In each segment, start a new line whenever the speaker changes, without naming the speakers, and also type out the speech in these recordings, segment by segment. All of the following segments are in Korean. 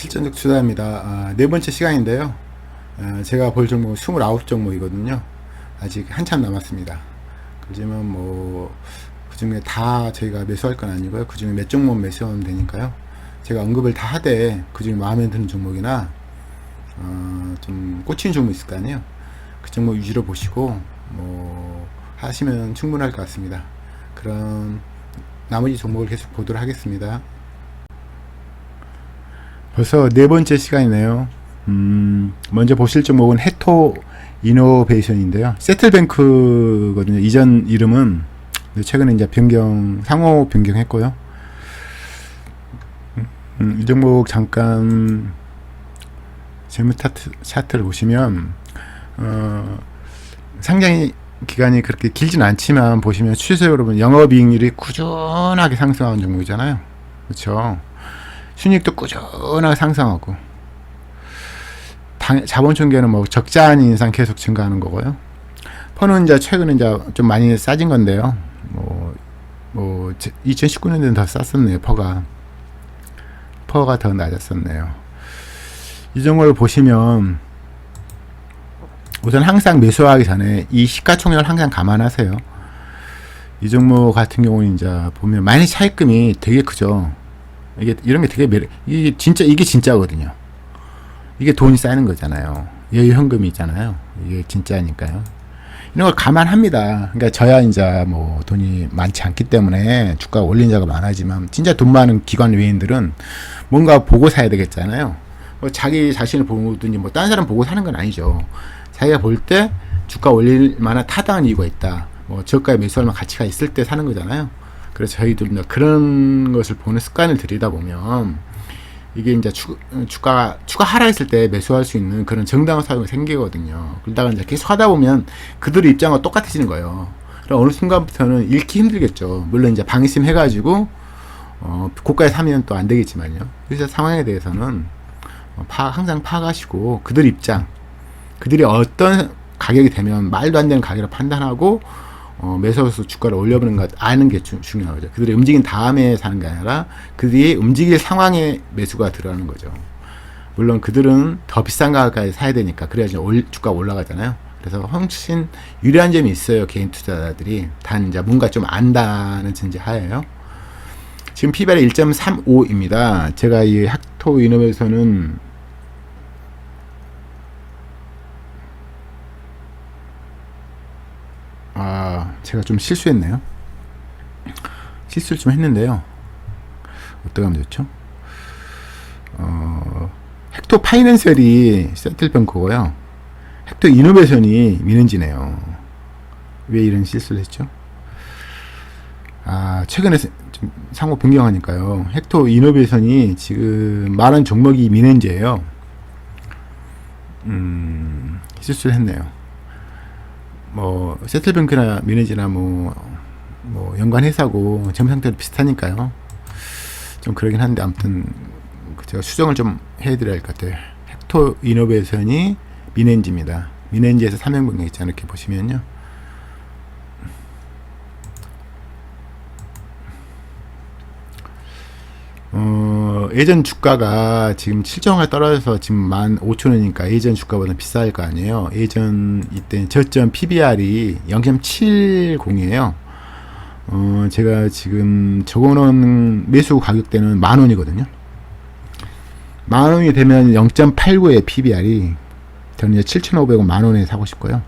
실전적 투자입니다. 아, 네 번째 시간인데요. 아, 제가 볼 종목 29 종목이거든요. 아직 한참 남았습니다. 그렇지만 뭐, 그 중에 다 저희가 매수할 건 아니고요. 그 중에 몇 종목 매수하면 되니까요. 제가 언급을 다 하되, 그 중에 마음에 드는 종목이나, 어, 좀 꽂힌 종목 있을 거 아니에요. 그 종목 위주로 보시고, 뭐, 하시면 충분할 것 같습니다. 그럼, 나머지 종목을 계속 보도록 하겠습니다. 벌써 네 번째 시간이네요. 음, 먼저 보실 종목은 해토 이노베이션인데요. 세틀뱅크거든요. 이전 이름은 최근에 이제 변경, 상호 변경했고요. 음, 이 종목 잠깐 재무 차트, 차트를 보시면, 어, 상장이 기간이 그렇게 길진 않지만 보시면 추세적으로 보면 영업이익률이 꾸준하게 상승하는 종목이잖아요. 그렇죠. 순익도 꾸준하게 상승하고 당, 자본 총계는 뭐 적자 아닌 이상 계속 증가하는 거고요. 퍼는 이제 최근에 이제 좀 많이 싸진 건데요. 뭐, 뭐 2019년에는 더 쌌었네요. 퍼가 퍼가 더 낮았었네요. 이 종목을 보시면 우선 항상 매수하기 전에 이 시가총액을 항상 감안하세요. 이 종목 같은 경우는 이제 보면 많이 차입금이 되게 크죠. 이게 이런 게 되게 매력 이게 진짜 이게 진짜거든요. 이게 돈이 쌓이는 거잖아요. 여유 현금이 있잖아요. 이게 진짜니까요. 이런 걸 감안합니다. 그러니까 저야 이제 뭐 돈이 많지 않기 때문에 주가 올린 자가 많아지만 진짜 돈 많은 기관 외인들은 뭔가 보고 사야 되겠잖아요. 뭐 자기 자신을 보든지 뭐 다른 사람 보고 사는 건 아니죠. 자기가 볼 때 주가 올릴 만한 타당한 이유가 있다. 뭐 저가에 매수할 만한 가치가 있을 때 사는 거잖아요. 그래서 저희들은 그런 것을 보는 습관을 들이다 보면 이게 이제 주, 주가 주가 하락했을 때 매수할 수 있는 그런 정당한 사용이 생기거든요. 그러다가 이제 계속 하다 보면 그들의 입장과 똑같아지는 거예요. 그럼 어느 순간부터는 잃기 힘들겠죠. 물론 이제 방심 해가지고 어, 고가에 사면 또 안 되겠지만요. 그래서 상황에 대해서는 어, 파, 항상 파가시고 그들 입장, 그들이 어떤 가격이 되면 말도 안 되는 가격을 판단하고 어, 매수해서 주가를 올려보는 것 아는 게 주, 중요한 거죠. 그들이 움직인 다음에 사는 게 아니라 그들이 움직일 상황에 매수가 들어가는 거죠. 물론 그들은 더 비싼 가격까지 사야 되니까 그래야지 올, 주가 올라가잖아요. 그래서 훨씬 유리한 점이 있어요. 개인 투자자들이 단 이제 뭔가 좀 안다는 전제 하에요. 지금 피발이 1.35입니다. 제가 이 학토 이놈에서는 아, 제가 좀 실수했네요. 실수를 좀 했는데요. 어떻게 하면 좋죠? 어, 헥토 파이낸셜이 세틀뱅크고요. 헥토 이노베이션이 미는지네요. 왜 이런 실수를 했죠? 아, 최근에 좀 상호 변경하니까요. 헥토 이노베이션이 지금 말한 종목이 미는지예요. 음, 실수를 했네요. 뭐 세틀뱅크나 미네지나 뭐, 뭐 연관 회사고 재무 상태도 비슷하니까요. 좀 그러긴 한데 아무튼 그 제가 수정을 좀 해드려야 할 것 같아요. 헥토 이노베이션이 미넨지입니다. 미넨지에서 삼형 변경했잖아요. 이렇게 보시면요. 어, 예전 주가가 지금 7정가 떨어져서 지금 15,000원이니까 예전 주가보다 비쌀 거 아니에요. 예전 이때 저점 PBR이 0.70이에요. 어, 제가 지금 적어놓은 매수 가격대는 만 원이거든요. 만 원이 되면 0.89의 PBR이 저는 이제 7,500원 만 원에 사고 싶고요.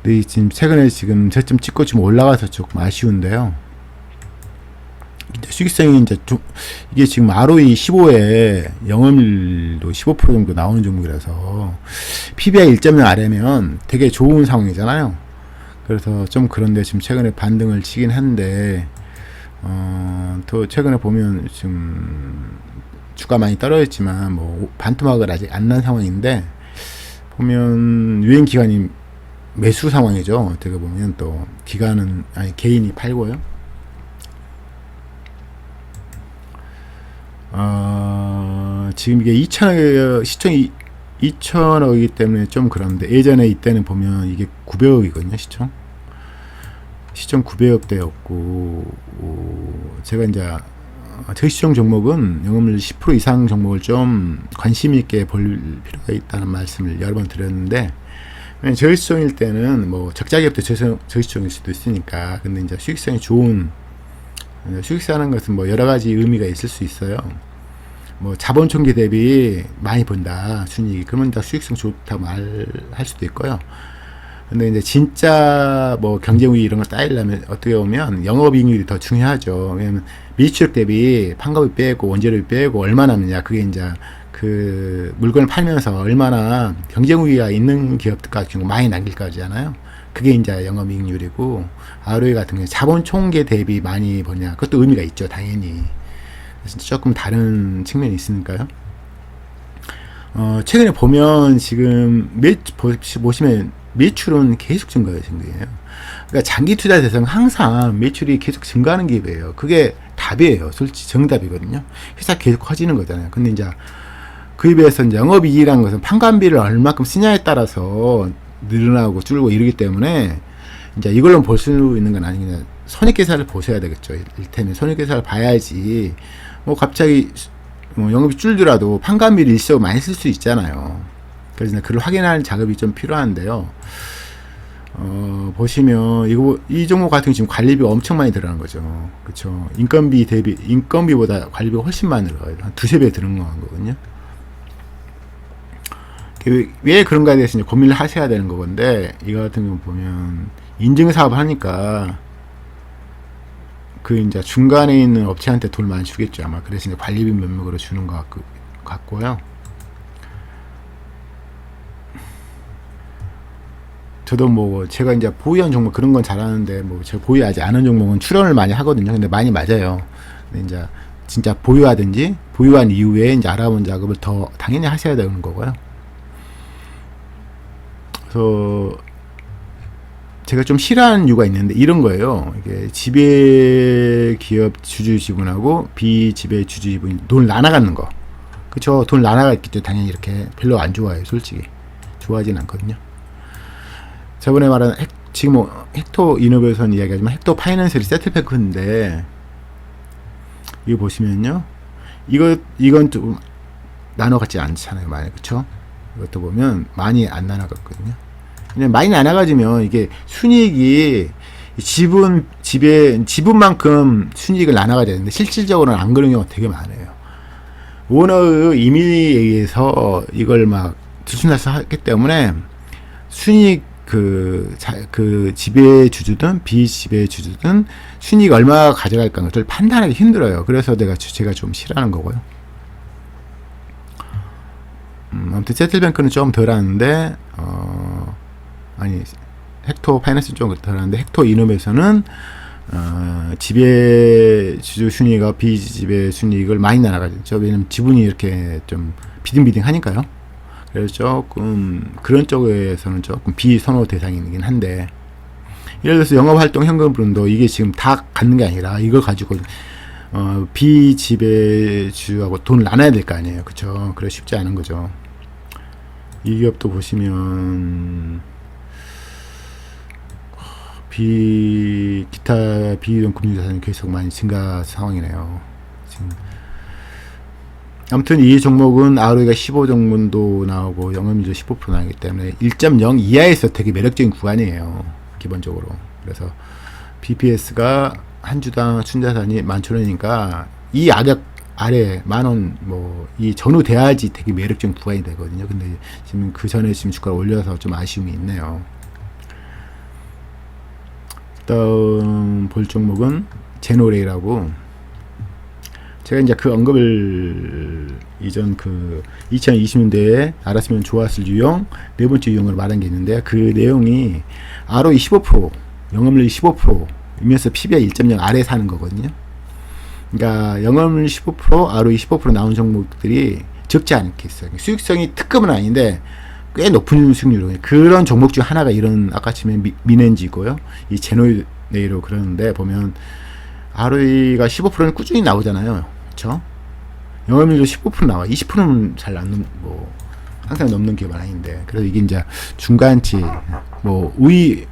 근데 지금 최근에 지금 저점 찍고 지금 올라가서 조금 아쉬운데요. 수익성이 이제 두, 이게 지금 ROE 15에 영업률도 15% 정도 나오는 종목이라서 PBI 1.0 아래면 되게 좋은 상황이잖아요. 그래서 좀 그런데 지금 최근에 반등을 치긴 한데 어, 또 최근에 보면 지금 주가 많이 떨어졌지만 뭐 반토막을 아직 안 난 상황인데 보면 유행 기간이 매수 상황이죠. 어떻게 보면 또 기간은 아니 개인이 팔고요. 어, 지금 이게 2천억, 시청이 2천억이기 때문에 좀 그런데 예전에 이때는 보면 이게 900억이거든요, 시청. 시청 900억대였고, 오, 제가 이제, 어, 저시총 종목은 영업률 10% 이상 종목을 좀 관심 있게 볼 필요가 있다는 말씀을 여러 번 드렸는데 저시총일 때는 뭐 적자 기업도 저시- 저시총일 수도 있으니까 근데 이제 수익성이 좋은 어, 수익사는 것은 뭐 여러 가지 의미가 있을 수 있어요. 뭐 자본 총기 대비 많이 번다 순이익이 그러면 다 수익성 좋다고 말할 수도 있고요. 근데 이제 진짜 뭐 경쟁우위 이런 걸 따지려면 어떻게 보면 영업이익률이 더 중요하죠. 왜냐면 미추력 대비 판가비 빼고 원재료비 빼고 얼마나 남느냐 그게 이제 그 물건을 팔면서 얼마나 경쟁 우위가 있는 기업 같은 경우 많이 남길 거잖아요. 그게 이제 영업이익률이고 ROE 같은 경우 자본 총계 대비 많이 버냐 그것도 의미가 있죠 당연히. 조금 다른 측면이 있으니까요. 어, 최근에 보면 지금 매, 보시- 보시면 매출은 계속 증가해요, 증가해요. 그러니까 장기 투자 대상 항상 매출이 계속 증가하는 기업이에요. 그게 답이에요. 솔직히 정답이거든요. 회사 계속 커지는 거잖아요. 근데 이제 그에 비해서 영업이익이라는 것은 판관비를 얼마큼 쓰냐에 따라서 늘어나고 줄고 이러기 때문에 이제 이걸로 볼 수 있는 건 아니냐. 손익계산을 보셔야 되겠죠. 일테면 손익계산을 봐야지. 뭐 갑자기 뭐 영업이 줄더라도 판관비를 일시적으로 많이 쓸 수 있잖아요. 그래서 그걸 확인하는 작업이 좀 필요한데요. 어, 보시면 이거 이 종목 같은 경우 지금 관리비가 엄청 많이 들어가는 거죠. 그렇죠. 인건비 대비 인건비보다 관리비가 훨씬 많이 들어가요. 한 두세 배 들어간 거거든요. 왜, 왜 그런가에 대해서 이제 고민을 하셔야 되는 거건데 이거 같은 경우 보면 인증 사업 하니까 그 이제 중간에 있는 업체한테 돈 많이 주겠죠 아마 그래서 이제 관리비 명목으로 주는 것 같고, 같고요. 저도 뭐 제가 이제 보유한 종목 그런 건 잘하는데 뭐 제가 보유하지 않은 종목은 출연을 많이 하거든요. 근데 많이 맞아요. 근데 이제 진짜 보유하든지 보유한 이후에 이제 알아본 작업을 더 당연히 하셔야 되는 거고요. 그래서 제가 좀 싫어하는 이유가 있는데 이런 거예요. 이게 지배 기업 주주 지분하고 비지배 주주 지분 돈 나눠가는 거. 그쵸? 돈 나눠갔기 때문에 당연히 이렇게 별로 안 좋아해요. 솔직히 좋아하진 않거든요. 저번에 말한 핵, 지금 뭐 헥토 이노베이션 이야기하지만 헥토 파이낸셜이 세틀패크인데 이거 보시면요. 이거 이건 좀 나눠 갖지 않잖아요. 많이 그쵸? 이것도 보면 많이 안 나눠갔거든요. 그냥 많이 나눠가지면 이게 순이익이 지분 집에 지분만큼 순이익을 나눠가야 되는데 실질적으로는 안 그런 경우가 되게 많아요. 오너의 임의에 의해서 이걸 막 들쑥날쑥 하기 때문에 순이익 그, 자, 그 지배 주주든 비지배 주주든 순이익 얼마 가져갈까 것을 판단하기 힘들어요. 그래서 내가 주- 제가 좀 싫어하는 거고요. 음, 아무튼 세틀뱅크는 좀 덜하는데 어, 아니 헥토 파이낸스 좀 덜하는데 헥토 이노베이션은 어, 지배 주주 순이익과 비지배 순이익을 많이 나눠가죠. 왜냐면 지분이 이렇게 좀 비등비등 하니까요. 그래서 조금 그런 쪽에서는 조금 비선호 대상이긴 한데 예를 들어서 영업 활동 현금 분도 이게 지금 다 갖는 게 아니라 이걸 가지고 어, 비지배주하고 돈을 나눠야 될 거 아니에요. 그쵸? 그래 쉽지 않은 거죠. 이 기업도 보시면 비 기타 비이동 금융 자산이 계속 많이 증가 상황이네요. 지금 아무튼 이 종목은 ROE가 15 정도 나오고 영업률도 15% 나오기 때문에 1.0 이하에서 되게 매력적인 구간이에요. 기본적으로. 그래서 BPS가 한 주당 순자산이 11,000원이니까 이 악역 아래 만원 뭐 이 전후 돼야지 되게 매력적인 구간이 되거든요. 근데 지금 그 전에 지금 주가를 올려서 좀 아쉬움이 있네요. 다음 볼 종목은 제노레이라고 제가 이제 그 언급을 이전 그 2020년대에 알았으면 좋았을 유형 네 번째 유형으로 말한 게 있는데 그 내용이 ROE 15% 영업률 15% 이면서 PBR 1.0 아래 사는 거거든요. 그러니까 영업률 15% ROE 15% 나온 종목들이 적지 않게 있어요. 수익성이 특급은 아닌데 꽤 높은 수익률이에요. 그런 종목 중 하나가 이런 아까 치면 미, 미넨지고요. 이 제노네이로 그러는데 보면 ROE가 15%는 꾸준히 나오잖아요. 그렇죠? 영업률도 15% 나와. 20%는 잘안 넘, 뭐 항상 넘는 기업은 아닌데. 그래서 이게 이제 중간치 뭐 우위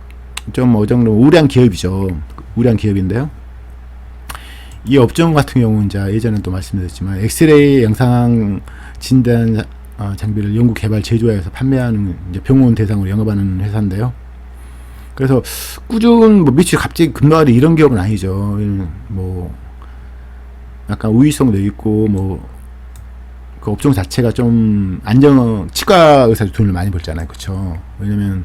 좀 어정도 우량 기업이죠. 우량 기업인데요. 이 업종 같은 경우는 이제 예전에도 말씀드렸지만 엑스레이 영상 진단 어, 장비를 연구 개발 제조하여서 판매하는 병원 대상으로 영업하는 회사인데요. 그래서 꾸준 뭐 며칠 갑자기 급락하는 이런 기업은 아니죠. 뭐 약간 우위성도 있고 뭐 그 업종 자체가 좀 안정 치과 의사도 돈을 많이 벌잖아요, 그렇죠? 왜냐면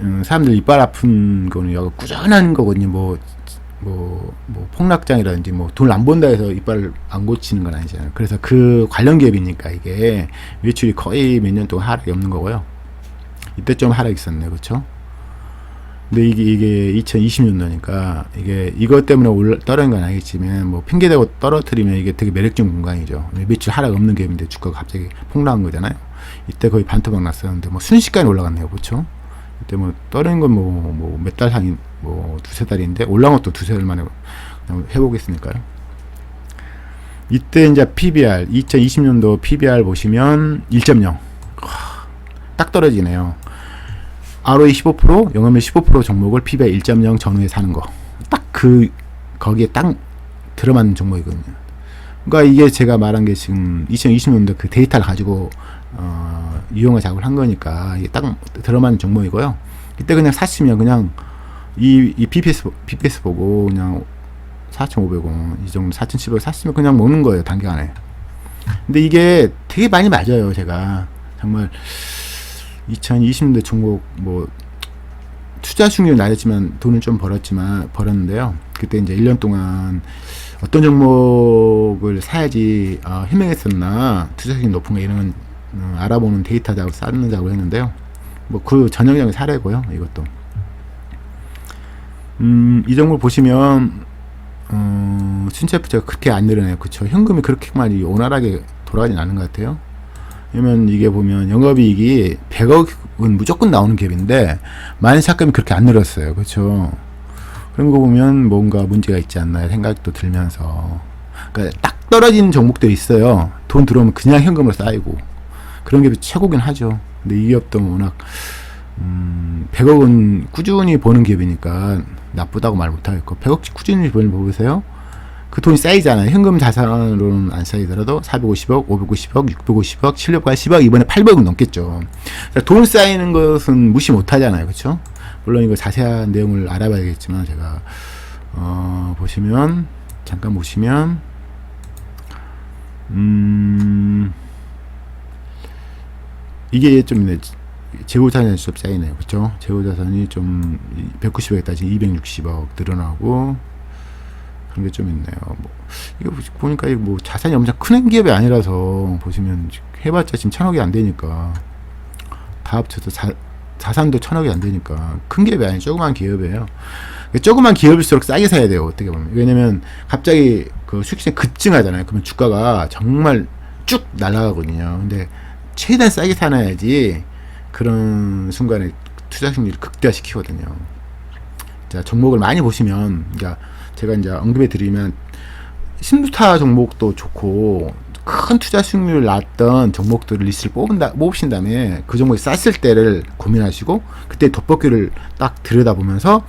음, 사람들 이빨 아픈 거는 꾸준한 거거든요. 뭐, 뭐, 뭐 폭락장이라든지 뭐 돈을 안 번다 해서 이빨을 안 고치는 건 아니잖아요. 그래서 그 관련 기업이니까 이게 매출이 거의 몇 년 동안 하락이 없는 거고요. 이때 좀 하락이 있었네요, 그렇죠? 근데 이게 이게 2020년도니까 이게 이것 때문에 올라 떨어진 건 아니겠지만 뭐 핑계 대고 떨어뜨리면 이게 되게 매력적 공간이죠. 매출 하락 없는 기업인데 주가가 갑자기 폭락한 거잖아요. 이때 거의 반토막 났었는데 뭐 순식간에 올라갔네요, 그렇죠? 이때 뭐 떨어진 건 뭐 뭐 몇 달 상이 뭐 두세 달인데 올라온 것도 두세 달 만에 회복했으니까요. 이때 이제 PBR 2020년도 PBR 보시면 1.0. 딱 떨어지네요. ROE 15%, 영업률 15% 종목을 PBR 1.0 전후에 사는 거. 딱 그 거기에 딱 들어맞는 종목이거든요. 그러니까 이게 제가 말한 게 지금 2020년도 그 데이터를 가지고 어, 이용화 작업을 한 거니까 이게 딱 들어맞는 종목이고요. 이때 그냥 사시면 그냥 이, 이 BPS, BPS 보고 그냥 4,500원 이 정도 4,700원 샀으면 그냥 먹는 거예요 단기간에. 근데 이게 되게 많이 맞아요 제가 정말 2020년대 종목 뭐 투자 수익률 낮았지만 돈은 좀 벌었지만 벌었는데요. 그때 이제 1년 동안 어떤 종목을 사야지 아, 현명했었나 투자 수익률 높은 거 이런 건 어, 알아보는 데이터 작업 쌓는 작업을 했는데요. 뭐 그 전형적인 사례고요. 이것도 음, 이 종목 보시면 어, 순차 부채가 그렇게 안 늘어나요. 그쵸 현금이 그렇게 많이 원활하게 돌아가진 않은 것 같아요. 왜냐면 이게 보면 영업이익이 100억은 무조건 나오는 갭인데 만삭금이 그렇게 안 늘었어요. 그렇죠? 그런 거 보면 뭔가 문제가 있지 않나 생각도 들면서 그러니까 딱 떨어지는 종목들이 있어요. 돈 들어오면 그냥 현금으로 쌓이고 그런 게 최고긴 하죠. 근데 이 기업도 워낙 음, 100억 은 꾸준히 버는 기업이니까 나쁘다고 말 못하겠고 100억씩 꾸준히 버는 거 보세요. 그 돈이 쌓이잖아요. 현금 자산으로는 안 쌓이더라도 450억, 550억, 650억, 780억, 이번에 800억 넘겠죠. 그러니까 돈 쌓이는 것은 무시 못 하잖아요. 그렇죠? 물론 이거 자세한 내용을 알아봐야겠지만 제가 어, 보시면 잠깐 보시면 음 이게 좀 있네. 재고자산이 좀 쌓이네요. 그렇죠? 재고자산이 좀 190억에 따지 260억 늘어나고 그런 게 좀 있네요. 뭐 이거 보니까 뭐 자산이 엄청 큰 기업이 아니라서 보시면 해봤자 지금 천억이 안 되니까 다 합쳐서 자, 자산도 천억이 안 되니까 큰 기업이 아니고 조그만 기업이에요. 조그만 기업일수록 싸게 사야 돼요. 어떻게 보면 왜냐면 갑자기 그 수익성이 급증하잖아요. 그러면 주가가 정말 쭉 날아가거든요. 근데 최대한 싸게 사놔야지 그런 순간에 투자 심리를 극대화시키거든요. 자 종목을 많이 보시면 그러니까 제가 이제 언급해 드리면 신부타 종목도 좋고 큰 투자 수익률 났던 종목들을 리스트를 뽑은다, 뽑으신 다음에 그 종목이 쌌을 때를 고민하시고 그때 돋보기를 딱 들여다보면서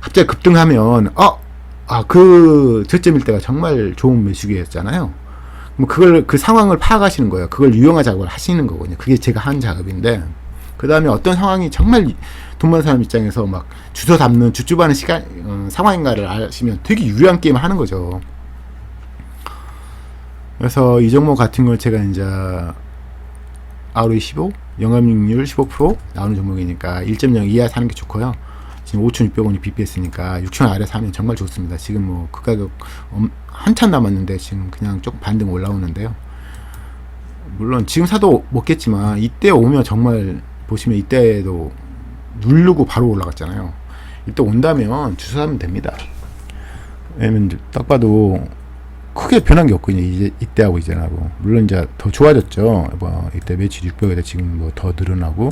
갑자기 급등하면 어, 아, 그 저점일 때가 정말 좋은 매수기였잖아요. 뭐 그걸 그 상황을 파악하시는 거예요. 그걸 유용한 작업을 하시는 거거든요. 그게 제가 한 작업인데 그 다음에 어떤 상황이 정말 돈 많은 사람 입장에서 막 주소 담는 주주하는 시간 어, 상황인가를 아시면 되게 유리한 게임을 하는 거죠. 그래서 이 종목 같은 걸 제가 이제 ROE 15, 영업이익률 15% 나오는 종목이니까 1.0 이하 사는 게 좋고요. 지금 5,600원이 BPS니까 6,000원 아래 사면 정말 좋습니다. 지금 뭐 그 가격 엄- 한참 남았는데 지금 그냥 조금 반등 올라오는데요. 물론 지금 사도 먹겠지만 이때 오면 정말 보시면 이때도 누르고 바로 올라갔잖아요. 이때 온다면 주사하면 됩니다. 왜냐면 딱 봐도 크게 변한 게 없거든요. 이제 이때하고 이제하고 물론 이제 더 좋아졌죠. 뭐 이때 매출 600에다 지금 뭐 더 늘어나고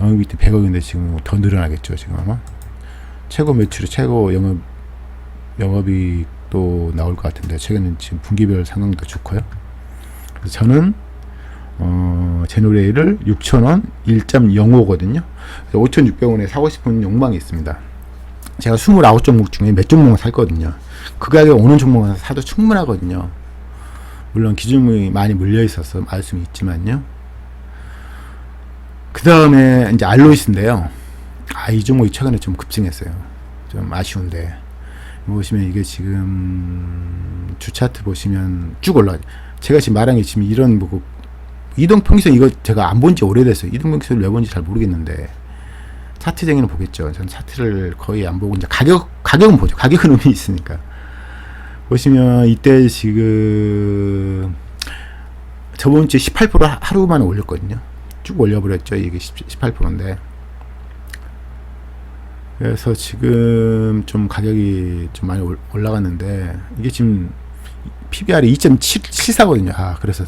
영업이 이때 100억인데 지금 더 늘어나겠죠. 지금 아마 최고 매출이 최고 영업 영업이 또 나올 것 같은데 최근에 지금 분기별 상황도 좋고요. 그래서 저는 어, 제노레이를 6,000원 1.05거든요. 5,600원에 사고 싶은 욕망이 있습니다. 제가 29종목 중에 몇 종목을 살 거든요. 그 가격에 오는 종목은 사도 충분하거든요. 물론 기준이 많이 물려 있어서 말씀이 있지만요. 그 다음에 이제 알로이스인데요. 아, 이 종목이 최근에 좀 급증했어요. 좀 아쉬운데. 보시면 이게 지금 주 차트 보시면 쭉 올라. 제가 지금 말한 게 지금 이런 뭐 이동 평균선 이거 제가 안 본 지 오래됐어요. 이동 평균선을 왜 본지 잘 모르겠는데 차트쟁이는 보겠죠. 전 차트를 거의 안 보고 이제 가격 가격은 보죠. 가격은 의미 있으니까. 보시면 이때 지금 저번 주에 18% 하루 만에 올렸거든요. 쭉 올려버렸죠. 이게 18%인데. 그래서 지금 좀 가격이 좀 많이 올- 올라갔는데 이게 지금 PBR이 2.74거든요. 아, 그래서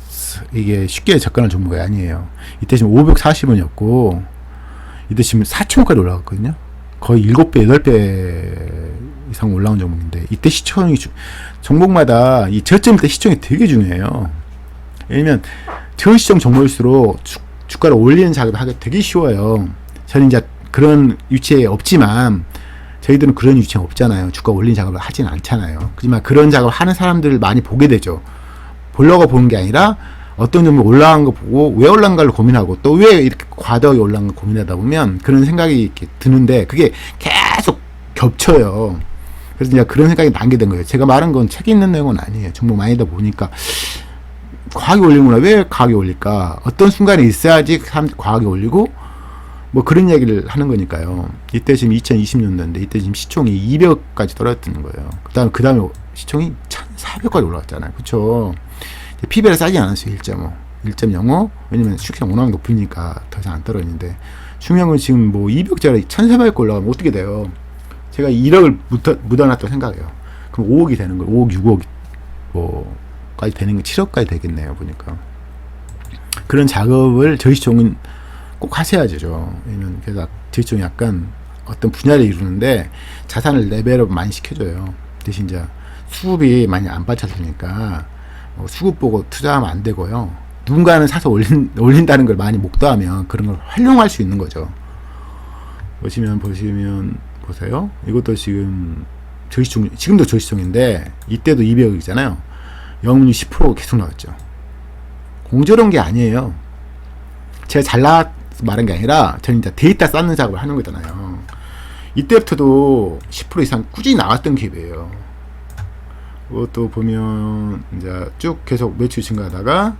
이게 쉽게 접근할 종목이 아니에요. 이때 지금 540원이었고 이때 지금 4천원까지 올라갔거든요. 거의 7배, 8배 이상 올라온 종목인데 이때 시청이 주- 종목마다 이 저점 때 시청이 되게 중요해요. 왜냐면 저시청 종목일수록 주, 주가를 올리는 작업을 하기 되게 쉬워요. 저는 이제 그런 위치에 없지만 저희들은 그런 위치에 없잖아요. 주가 올린 작업을 하진 않잖아요. 하지만 그런 작업을 하는 사람들을 많이 보게 되죠. 보려고 보는 게 아니라 어떤 종목 올라간 거 보고 왜 올라간 가를 고민하고 또 왜 이렇게 과도하게 올라간 걸 고민하다 보면 그런 생각이 이렇게 드는데 그게 계속 겹쳐요. 그래서 이제 그런 생각이 나게 된 거예요. 제가 말한 건 책에 있는 내용은 아니에요. 종목 많이다 보니까 과하게 올리구나. 왜 과하게 올릴까? 어떤 순간에 있어야지 사람들이 과하게 올리고 뭐 그런 얘기를 하는 거니까요. 이때 지금 2020년도인데 이때 지금 시총이 200까지 떨어졌다는 거예요. 그다음에 그다음에 시총이 1,400까지 올라갔잖아요. 그렇죠? PBR 싸지 않았어요. 1.5. 1.05. 왜냐면 시총 워낙 높으니까 더 이상 안 떨어지는데 중요한 건 지금 뭐 200짜리 1,400 올라가면 어떻게 돼요? 제가 1억을 묻어, 묻어놨다고 생각해요. 그럼 5억이 되는 거예요. 5억, 6억 뭐까지 되는 게 7억까지 되겠네요. 보니까 그런 작업을 저희 시총은 꼭 하셔야죠. 왜냐면 그래서 시총이 약간 어떤 분야를 이루는데 자산을 레벨업 많이 시켜줘요. 대신 이제 수급이 많이 안 받쳐주니까 뭐 수급 보고 투자하면 안 되고요. 누군가는 사서 올린, 올린다는 걸 많이 목도하면 그런 걸 활용할 수 있는 거죠. 보시면 보시면 보세요. 이것도 지금 저시총 지금도 저시총인데 이때도 200억이잖아요. 영업률 10% 계속 나왔죠. 공저런 게 아니에요. 제가 잘 나 말한 게 아니라 저는 이제 데이터 쌓는 작업을 하는 거잖아요. 이때부터도 10% 이상 꾸준히 나왔던 기업이에요. 그것도 보면 이제 쭉 계속 매출 증가하다가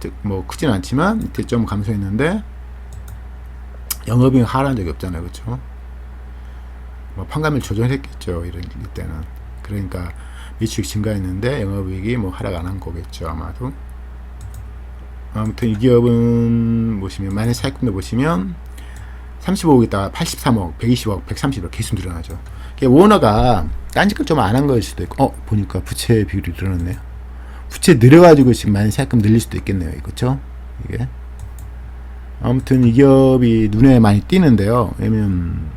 즉뭐 크진 않지만 이때 좀 감소했는데 영업이익 하락한 적이 없잖아요, 그렇죠? 뭐 판관을 조정했겠죠, 이런 이때는. 그러니까 매출이 증가했는데 영업이익이 뭐 하락 안 한 거겠죠, 아마도. 아무튼 이 기업은 보시면 마이너스 차익금도 보시면 35억에다가 83억, 120억, 130억 계속 늘어나죠. 오너가 딴짓을 좀 안 한 거일 수도 있고, 어 보니까 부채 비율이 늘어났네요. 부채 늘어가지고 지금 마이너스 차익금 늘릴 수도 있겠네요, 그렇죠? 이게 아무튼 이 기업이 눈에 많이 띄는데요. 왜냐면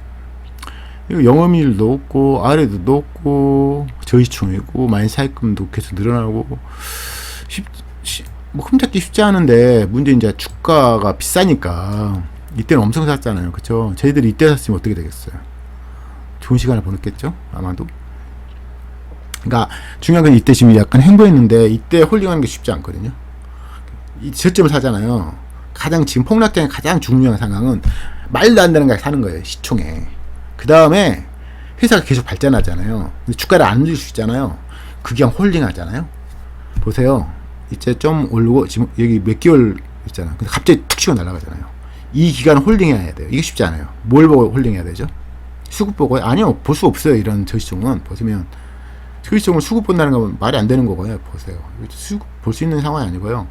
이거 영업이율 높고 아래도 높고 저희총이고 마이너스 차익금도 계속 늘어나고 쉽, 쉽, 뭐 흠잡기 쉽지 않은데 문제 이제 주가가 비싸니까 이때는 엄청 샀잖아요. 그쵸? 저희들이 이때 샀으면 어떻게 되겠어요? 좋은 시간을 보냈겠죠? 아마도. 그러니까 중요한 건 이때 지금 약간 행보했는데 이때 홀딩하는 게 쉽지 않거든요. 이 저점을 사잖아요. 가장 지금 폭락장의 가장 중요한 상황은 말도 안 되는 가에 사는 거예요. 시총에. 그 다음에 회사가 계속 발전하잖아요. 주가를 안 올릴 수 있잖아요. 그게 홀딩 하잖아요. 보세요. 이제 좀 오르고 지금 여기 몇 개월 있잖아. 근데 갑자기 툭 치고 날아가잖아요. 이 기간 홀딩해야 돼요. 이게 쉽지 않아요. 뭘 보고 홀딩해야 되죠? 수급 보고 아니요 볼 수 없어요. 이런 저시총은 보시면 저시총을 수급 본다는 건 말이 안 되는 거고요. 보세요. 수급 볼 수 있는 상황이 아니고요.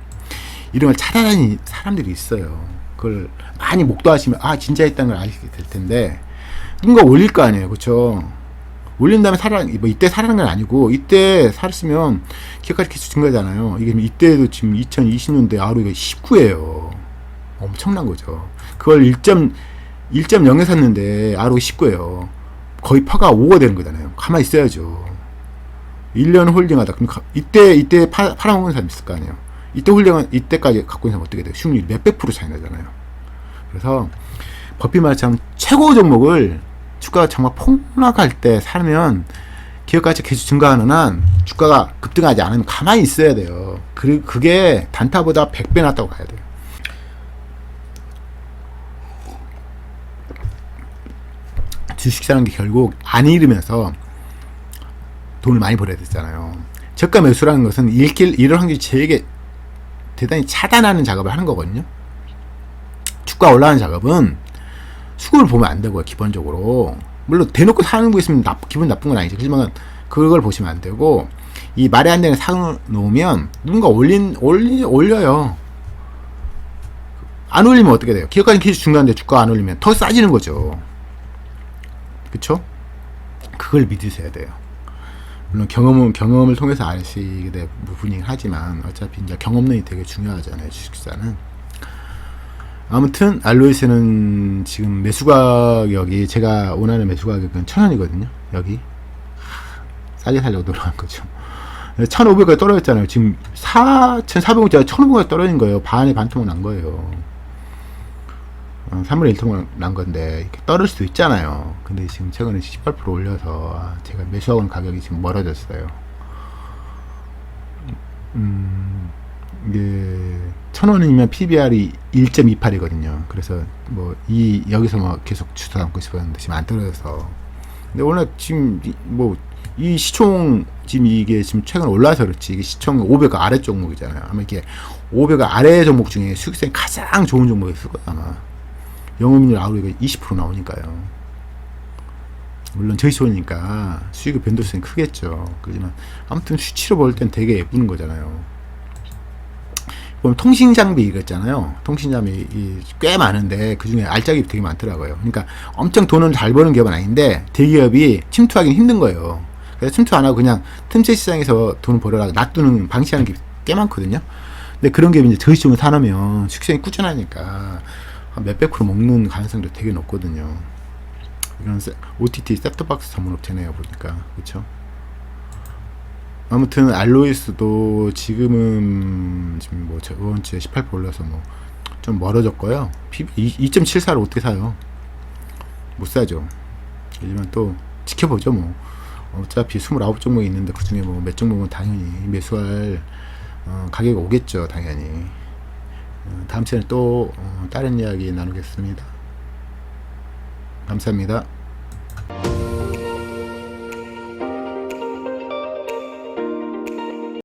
이런 걸 찾아다니는 사람들이 있어요. 그걸 많이 목도하시면 아 진짜 있다는 걸 알게 될 텐데 누군가 올릴 거 아니에요, 그렇죠? 올린 다음에 살아 뭐 이때 사라는 건 아니고 이때 살았으면 기업가치 계속 증가잖아요. 이게 이때도 지금 2020년대 ROE가 19예요. 엄청난 거죠. 그걸 1점 1.0에 샀는데 ROE 19예요. 거의 파가 5가 되는 거잖아요. 가만히 있어야죠. 1년 홀딩하다. 그럼 가- 이때 이때 파, 팔아먹은 사람 있을 거 아니에요. 이때 홀딩한 이때까지 갖고 있는 사람 어떻게 돼요? 수익률 몇백 프로 차이 나잖아요. 그래서 버피 말처럼 최고 종목을 주가가 정말 폭락할 때 사면 기업 가치 계속 증가하는 한 주가가 급등하지 않으면 가만히 있어야 돼요. 그, 그게 단타보다 100배 낫다고 봐야 돼요. 주식이라는 게 결국 안 잃으면서 돈을 많이 벌어야 되잖아요. 저가 매수라는 것은 잃길 잃을 확률이 제게 대단히 차단하는 작업을 하는 거거든요. 주가 올라가는 작업은 수급을 보면 안 되고요, 기본적으로. 물론 대놓고 거 있으면 나, 기분 나쁜 건 아니죠. 하지만 그걸 보시면 안 되고 이 말이 안 되는 사 놓으면 누군가 올린 올리 올려요. 안 올리면 어떻게 돼요? 기업가는 계속 중요한데 주가 안 올리면 더 싸지는 거죠. 그쵸? 그걸 믿으셔야 돼요. 물론 경험은 경험을 통해서 아시게 될 부분이긴 하지만 어차피 이제 경험론이 되게 중요하잖아요 주식사는 아무튼 알로이스는 지금 매수 가격이 제가 원하는 매수 가격은 천 원이거든요. 여기. 싸게 살려고 노력한 거죠. 1500원까지 떨어졌잖아요. 지금 4,400원짜리 1500원까지 떨어진 거예요. 반이 반토막 난 거예요. 어, 3분의 1토막 난 건데 이렇게 떨을 수도 있잖아요. 근데 지금 최근에 18% 올려서 아, 제가 매수하고 있는 가격이 지금 멀어졌어요. 음, 이게 천 원이면 PBR이 1.28이거든요. 그래서 뭐 이 여기서 뭐 계속 주사 담고 싶었는데 지금 안 떨어져서. 근데 오늘 지금 뭐 이 시총 지금 이게 지금 최근 올라서 그렇지 이게 시총 500가 아래 종목이잖아요. 아마 이게 500가 아래 종목 중에 수익성이 가장 좋은 종목이었을 거예요 아마. 영업이익률 아우리가 20% 나오니까요. 물론 저희소니까 수익의 변동성이 크겠죠. 그렇지만 아무튼 수치로 볼 땐 되게 예쁜 거잖아요. 보면 통신 장비 이랬잖아요. 통신 장비 꽤 많은데 그 중에 알짜기 되게 많더라고요. 그러니까 엄청 돈을 잘 버는 기업은 아닌데 대기업이 침투하기는 힘든 거예요. 그래서 침투 안 하고 그냥 틈새 시장에서 돈을 벌어라 놔두는 방치하는 게 꽤 많거든요. 근데 그런 기업이 이제 저희쪽을 사놓으면 식생이 꾸준하니까 한 몇백 프로 먹는 가능성도 되게 높거든요. 이건 OTT 셋톱박스 전문 업체네요 보니까 그렇죠. 아무튼 알로이스도 지금은 지금 뭐 저번 주에 18% 올라서 뭐 좀 멀어졌고요. PB 2.74를 어떻게 사요? 못 사죠. 하지만 또 지켜보죠 뭐. 어차피 29종목이 있는데 그 중에 뭐 몇 종목은 당연히 매수할 어, 가격이 오겠죠 당연히. 어, 다음 시간에 또 어, 다른 이야기 나누겠습니다. 감사합니다.